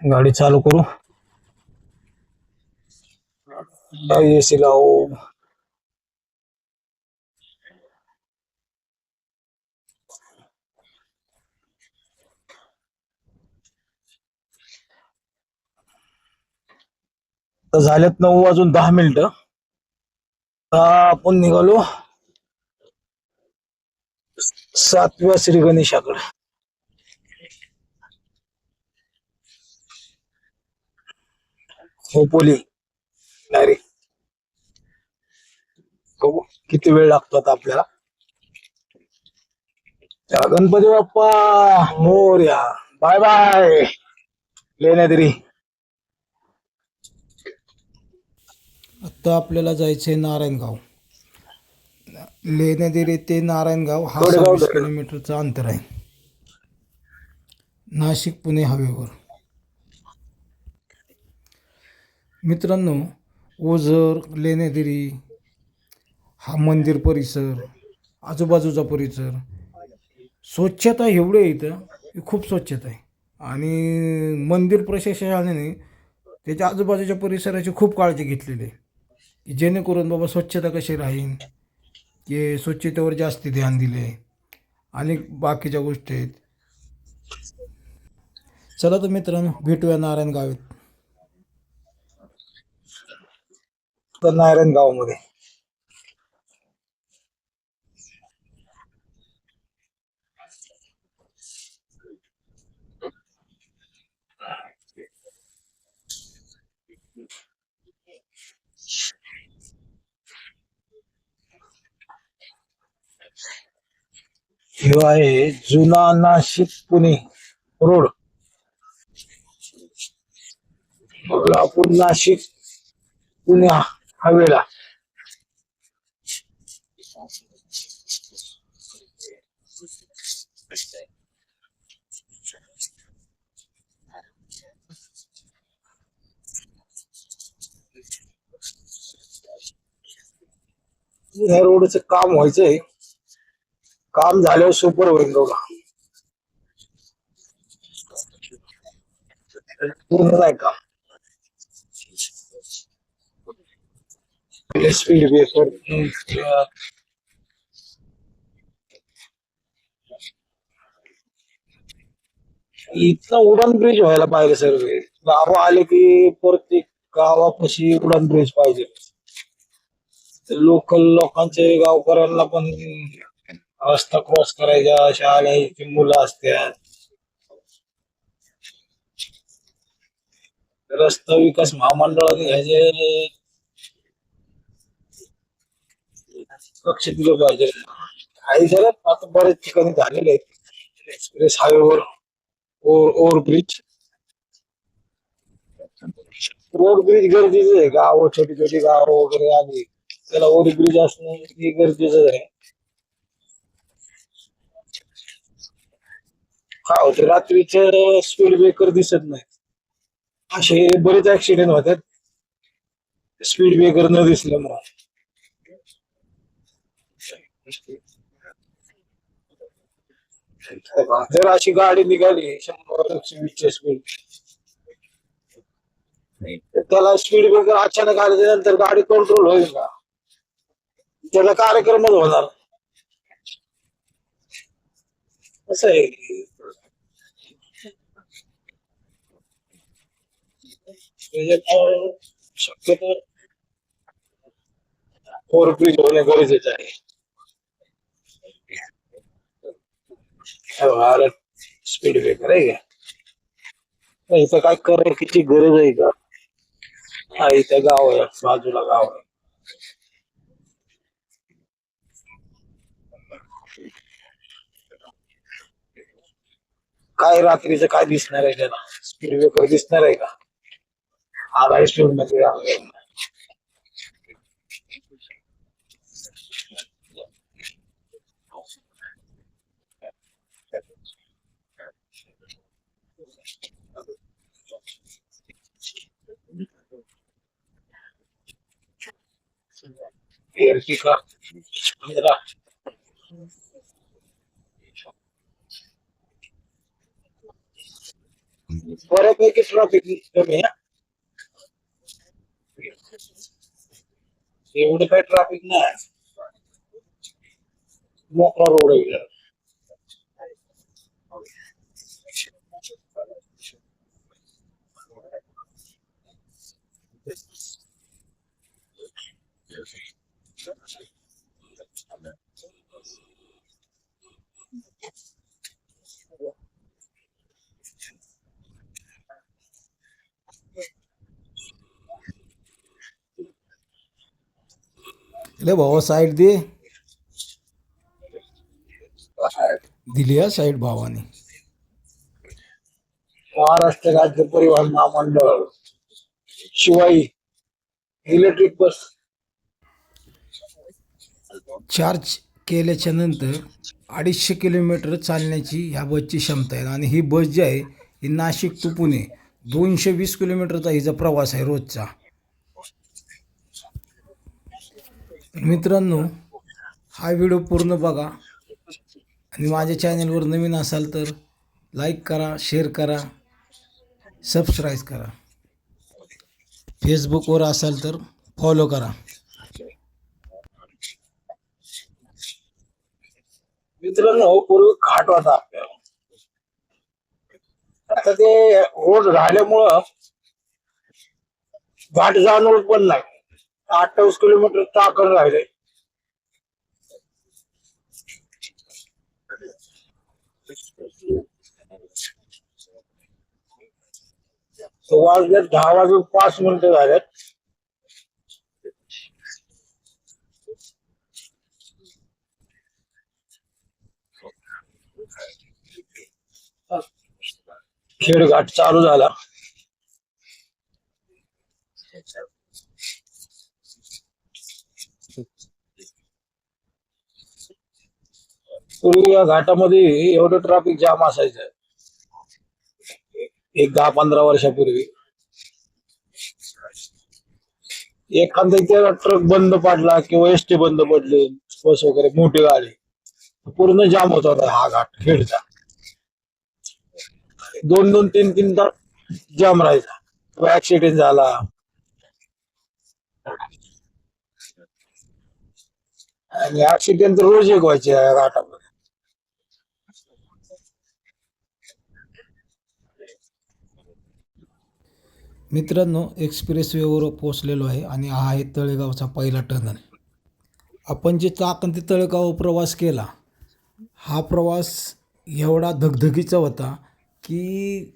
गाडी चालू करू. एसी लावू? तर झालेत नऊ वाजून दहा मिनिट. आपण निघालो सातव्या श्री गणेशाकडे. खोपोली डायरेक्ट बघू किती वेळ लागतो आता आपल्याला? गणपती बाप्पा मोर्या बाय बाय लेण्याद्री आता आपल्याला जायचंय नारायणगाव. लेण्यादिरी ते नारायणगाव हा सव्वीस. किलोमीटरचं अंतर आहे. नाशिक पुणे हवेवर मित्रांनो ओझर लेण्यादेरी हा मंदिर परिसर आजूबाजूचा परिसर स्वच्छता एवढी आहे इथं की खूप स्वच्छता आहे. आणि मंदिर प्रशासनाने त्याच्या आजूबाजूच्या परिसराची खूप काळजी घेतलेली आहे. की जेणेकरून बाबा स्वच्छता कशी राहील की स्वच्छतेवर जास्त ध्यान दिले आणि बाकीच्या गोष्टी आहेत. चला तर मित्रांनो भेटूया नारायण गावेत तर नारायण गावामध्ये हे आहे जुना नाशिक पुणे रोड. आपण नाशिक पुणे हवेला. ह्या रोडचं काम व्हायचंय. काम झाल्यावर सुपर होईल रोड पूर्ण नाही का स्पीड ब्रेकर इथं उडान ब्रिज व्हायला पाहिजे सर गाव आले की प्रत्येक गावापाशी उडान ब्रिज पाहिजे. लोकल लोकांचे गावकऱ्यांना पण रस्ता क्रॉस करायच्या शाळेची मुलं असतात. रस्ता विकास महामंडळाने घ्यायचे. लक्ष दिलं पाहिजे काही झालं आता बरेच ठिकाणी झालेले आहेत एक्सप्रेस हायवेवर over over bridge road bridge गरजेचं आहे. गाव छोटी छोटी गाव वगैरे आली. त्याला ओव्हर ब्रिज असणं हे गरजेचं आहे. काय होतं रात्रीचे स्पीड ब्रेकर दिसत नाही. असे बरेच ऍक्सिडेंट होतात. स्पीड ब्रेकर न दिसल्यामुळे. जर अशी गाडी निघाली शंभर वीसच्या स्पीड त्याला स्पीड ब्रेकर अचानक आल्याच्यानंतर गाडी कंट्रोल होईल का? त्याला कार्यक्रमच होणार असं आहे. शक्यतो फोर ब्रिज होणे गरजेचं आहे. हो, स्पीड ब्रेकर आहे का? इथं काय करायची गरज आहे का? हा इथं गाव आहे बाजूला गाव आहे. काय रात्रीचं काय दिसणार आहे त्याला? स्पीड ब्रेकर दिसणार आहे का? आला स्पीडमध्ये आहे. Ertiga बऱ्यापैकी ट्रॉफिक कमी आहे एवढं काही ट्रॅफिक नाही मोकळा रोड आहे ले भावा साईड दे. दिली हा साईड भावाने. महाराष्ट्र राज्य परिवहन महामंडळ शिवाई इलेक्ट्रिक बस चार्ज केल्याच्यानंतर अडीचशे किलोमीटर चालण्याची ह्या बसची क्षमता आहे. आणि ही बस जी आहे ही नाशिक टू पुणे दोनशे वीस किलोमीटरचा हिचा प्रवास आहे रोजचा. मित्रांनो हा व्हिडिओ पूर्ण बघा. आणि माझ्या चॅनलवर नवीन असाल तर लाईक करा शेअर करा सबस्क्राईब करा. फेसबुकवर असाल तर फॉलो करा. मित्रांनो पूर्वी घाट होता आपल्याला. आता ते रोड झाल्यामुळं घाट जाणवत पण नाही. अठ्ठावीस किलोमीटर टाकण राहिले. वाजले दहा वाजून पाच मिनिटं झालेत. खेडघाट चालू झाला. पूर्वी या घाटामध्ये एवढं ट्रॅफिक जाम असायचं. एक दहा पंधरा वर्षापूर्वी. एखादा त्याला ट्रक बंद पडला किंवा एसटी बंद पडली बस वगैरे मोठी गाडी पूर्ण जाम होत होता हा घाट खेडचा. दोन दोन तीन तीन तास जाम राहायचा ऍक्सिडेंट झाला. आणि ऍक्सिडेंट तर रोज एक व्हायचे घाटामध्ये मित्रांनो एक्सप्रेस वेवर पोहोचलेलो आहे आणि हा आहे तळेगावचा पहिला टनल. आपण जे चाकण ते तळेगाव प्रवास केला हा प्रवास एवढा धगधगीचा होता की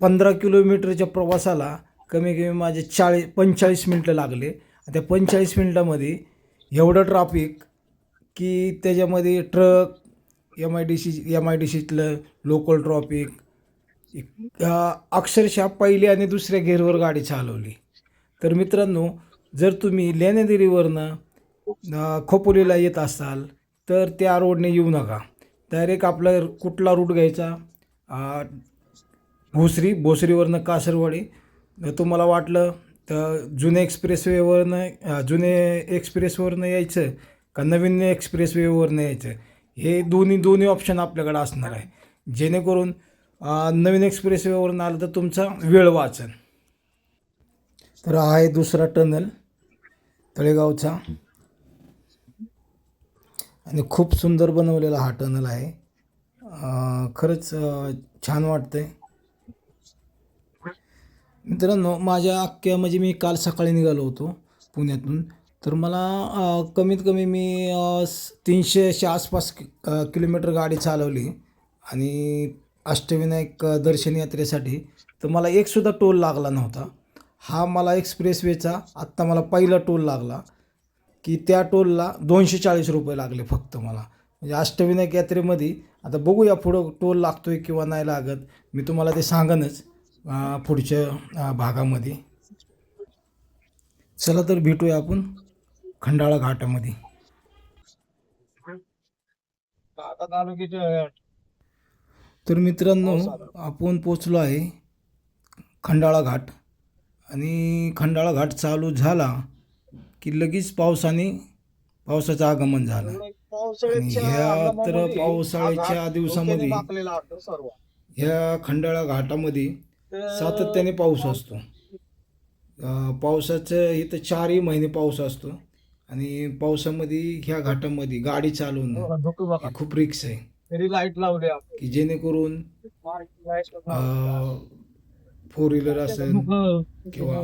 पंधरा किलोमीटरच्या प्रवासाला कमी कमी माझे चाळीस पंचेचाळीस मिनटं लागले. त्या पंचेचाळीस मिनटामध्ये एवढं ट्राफिक की त्याच्यामध्ये truck M I D C M I D सीतलं local traffic अक्षरशः पहिली आणि दुसऱ्या गेअरवर गाडी चालवली. तर मित्रांनो जर तुम्ही लेण्यादेरीवरनं खोपोलीला येत असाल तर त्या रोडने येऊ नका. डायरेक्ट आपला कुठला रूट घ्यायचा? भोसरी भोसरीवरनं कासरवाडी. जर तुम्हाला वाटलं तर जुने एक्सप्रेसवेवरनं जुने एक्सप्रेसवरनं यायचं का नवीन एक्सप्रेसवेवरनं यायचं? हे दोन्ही दोन्ही ऑप्शन आपल्याकडे असणार आहे. जेणेकरून नवीन एक्सप्रेसवेवरून आलं तर तुमचा वेळ वाचन. तर हा आहे दुसरा टनल तळेगावचा. आणि खूप सुंदर बनवलेला हा टनल आहे. खरंच छान वाटतंय. मित्रांनो माझ्या अख्ख्या म्हणजे मी काल सकाळी निघालो होतो पुण्यातून. तर मला कमीत कमी मी तीनशेच्या आसपास कि- किलोमीटर गाडी चालवली आणि अष्टविनायक दर्शन यात्रेसाठी. तर मला एकसुद्धा टोल लागला नव्हता. हा मला एक्सप्रेसवेचा आत्ता मला पहिला टोल लागला. की त्या टोलला दोनशे चाळीस रुपये लागले फक्त मला. म्हणजे अष्टविनायक यात्रेमध्ये आता बघूया पुढं टोल लागतोय किंवा नाही लागत. मी तुम्हाला ते सांगनच पुढच्या भागामध्ये. चला तर भेटूया आपण खंडाळा घाटामध्ये. तर मित्रांनो आपण पोचलो आहे खंडाळा घाट. आणि खंडाळा घाट चालू झाला की लगेच पावसाने पावसाचं आगमन झालं. ह्या तर पावसाळ्याच्या दिवसामध्ये ह्या खंडाळा घाटामध्ये सातत्याने पाऊस असतो. पावसाचं इथं चारही महिने पाऊस असतो. आणि पावसामध्ये ह्या घाटामध्ये गाडी चालवणं बघा. हे खूप रिक्स आहे. तरी लाइट लावले की जेणेकरून फोर व्हीलर असेल किंवा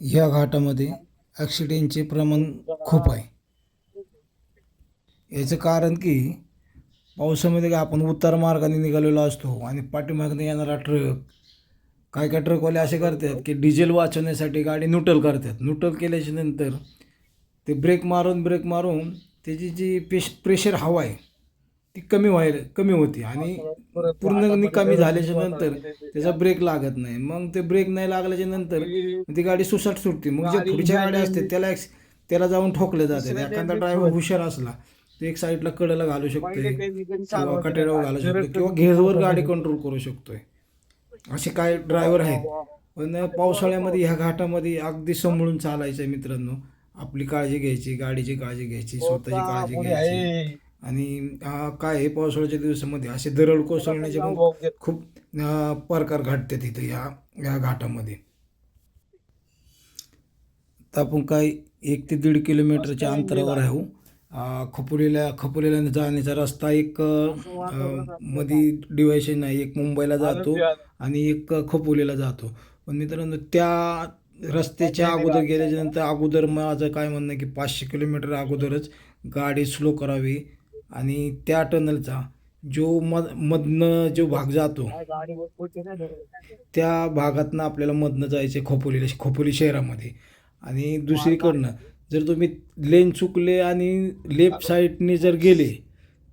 ह्या घाटामध्ये ॲक्सिडेंटचे प्रमाण खूप आहे. याचं कारण की पावसामध्ये काय आपण उतार मार्गाने निघालेलो असतो आणि पाठीमागने येणारा ट्रक काय काय ट्रकवाले असे करतात की डिझेल वाचवण्यासाठी गाडी न्यूट्रल करतात. न्यूट्रल केल्याच्यानंतर ते ब्रेक मारून ब्रेक मारून त्याची जी पेश प्रेशर हवा आहे ती कमी व्हायला कमी होते आणि पूर्ण कमी झाल्याच्यानंतर त्याचा ब्रेक लागत नाही. मग ते ब्रेक नाही लागल्याच्या नंतर ती गाडी सुसाट सुटते. मग जे पुढच्या गाड्या असते त्याला एक- त्याला जाऊन ठोकले जाते एखादा ड्रायव्हर हुशार असला तो एक साईडला कडेला घालू शकते किंवा कटेरावर घालू शकतो किंवा घेरवर गाडी कंट्रोल करू शकतोय. असे काय ड्रायव्हर आहेत. पण पावसाळ्यामध्ये ह्या घाटामध्ये अगदी सांभाळून चालायचं आहे मित्रांनो. आपली काळजी घ्यायची गाडीची काळजी घ्यायची स्वतःची काळजी घ्यायची. आणि हा काय आहे पावसाळ्याच्या दिवसामध्ये? असे दरड कोसळण्याचे पण खूप प्रकार घडतात इथं या या घाटामध्ये. तर आपण काय एक ते दीड किलोमीटरच्या अंतरावर आहे खोपोलीला खोपोलीला जाण्याचा रस्ता एक अं, मध्ये डिवायशन आहे एक मुंबईला जातो आणि एक खोपोलीला जातो. पण मित्रांनो त्या रस्त्याच्या अगोदर गेल्याच्यानंतर अगोदर माझं काय म्हणणं की पाचशे किलोमीटर अगोदरच गाडी स्लो करावी आणि त्या टनलचा जो मध मधनं जो भाग जातो त्या भागातनं आपल्याला मधनं जायचं खोपोलीला खोपोली शहरामध्ये. आणि दुसरीकडनं जर तुम्ही लेन चुकले आणि लेफ्ट साईडने जर गेले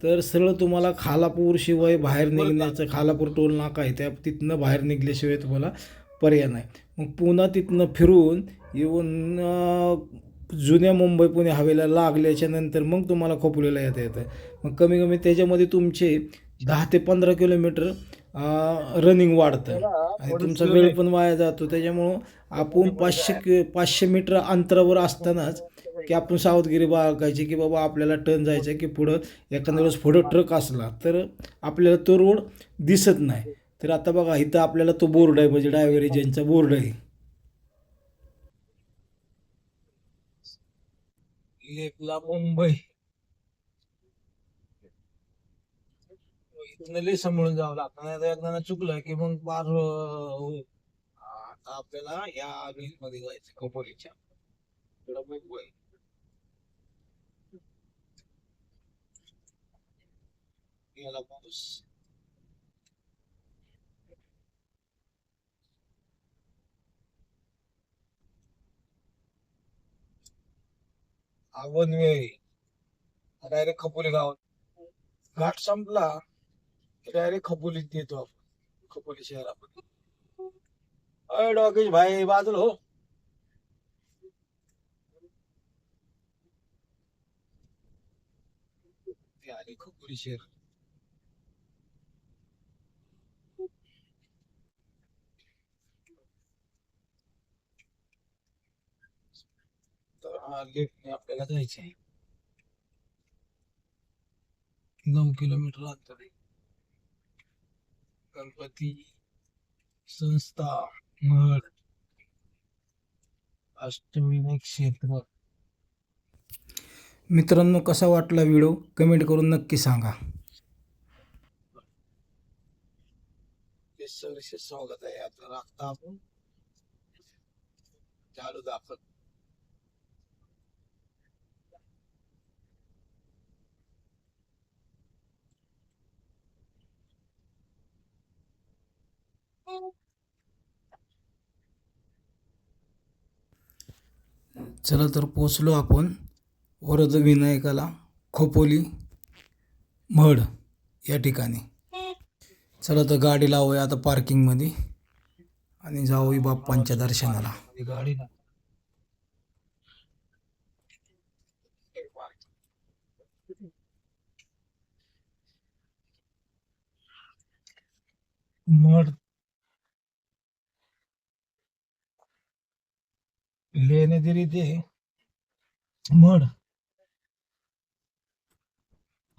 तर सरळ तुम्हाला खालापूर शिवाय बाहेर निघण्याचं खालापूर टोल नाका आहे. त्या तिथनं बाहेर निघल्याशिवाय तुम्हाला पर्याय नाही. मग पुन्हा तिथनं फिरून येऊन जुन्या मुंबई पुणे हवेला लागल्याच्या नंतर मग तुम्हाला खोपोलीला येता येतं. मग कमी कमी त्याच्यामध्ये तुमचे दहा ते पंधरा किलोमीटर रनिंग वाढतं. आणि तुमचा वेळ पण वाया जातो. त्याच्यामुळं आपण पाचशे कि पाचशे मीटर अंतरावर असतानाच की आपण सावधगिरी बाळगायची की बाबा आपल्याला टर्न जायचं की पुढं एखाद्या वेळेस पुढं ट्रक असला तर आपल्याला तो रोड दिसत नाही. तर आता बघा इथं आपल्याला तो बोर्ड आहे म्हणजे ड्रायव्हर एजंटचा बोर्ड आहे. मुंबई. इथनं लय सांभाळून जावं लागतं. नाही तर एकदा चुकलं की मग पार. आता आपल्याला या बिलमध्ये जायचं कंपनीच्या इकडं पाऊस आवड डायरेक्ट खपोली गावात. घाट संपला डायरेक्ट खपोलीत येतो आपण. खपोली शहरामध्ये. अय डॉकेश भाई बाजूला हो. ते आले खपोली शहर. तर हा लेफ्टने आपल्याला जायचं आहे नऊ किलोमीटर अंतर. आहे गणपती संस्था. मठ अष्टविनायक क्षेत्र मित्रांनो कसा वाटला व्हिडिओ? कमेंट करून नक्की सांगा. हे सरसे स्वागत आहे. आता राखता आपण. चालू दाखल चला तर पोचलो आपण वरद विनायकाला खोपोली म्हड या ठिकाणी. चला तर गाडी लावूया आता पार्किंगमध्ये आणि जाऊया बाप्पांच्या दर्शनाला. ही गाडी मड लेणे ते मड.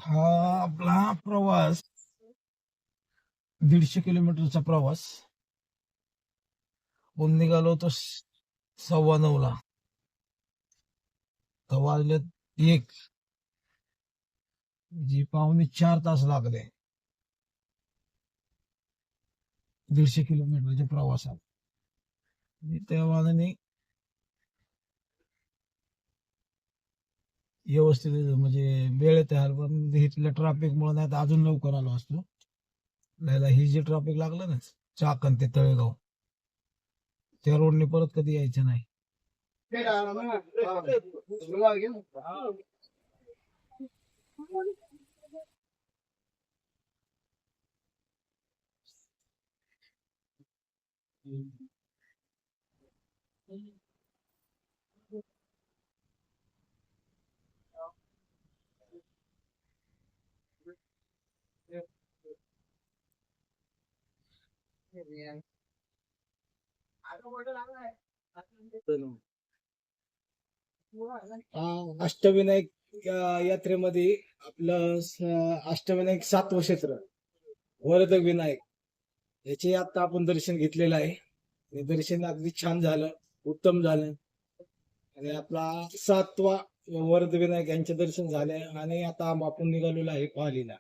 हा आपला प्रवास. दीडशे किलोमीटरचा प्रवास. आपण निघालो तो सव्वा नऊला. तर वाजले एक. जी पाहुणे चार तास लागले. दीडशे किलोमीटरच्या प्रवासात. आणि त्या व्यवस्थित म्हणजे वेळेत आहे पण इथल्या ट्रॅफिकमुळे नाही तर अजून लवकर आलो असतो. नाही ही जे ट्रॅफिक लागलं ना चाकण ते तळेगाव त्या रोडने परत कधी यायचं नाही. अं, अष्टविनायक या- यात्रेमध्ये आपलं अष्टविनायक सातवं क्षेत्र वरद विनायक याचे आता आपण दर्शन घेतलेलं आहे. हे दर्शन अगदी छान झालं उत्तम झालं. आणि आपला सातवा वरद विनायक यांचे दर्शन झाले. आणि आता आपण निघालेलो आहे पालीला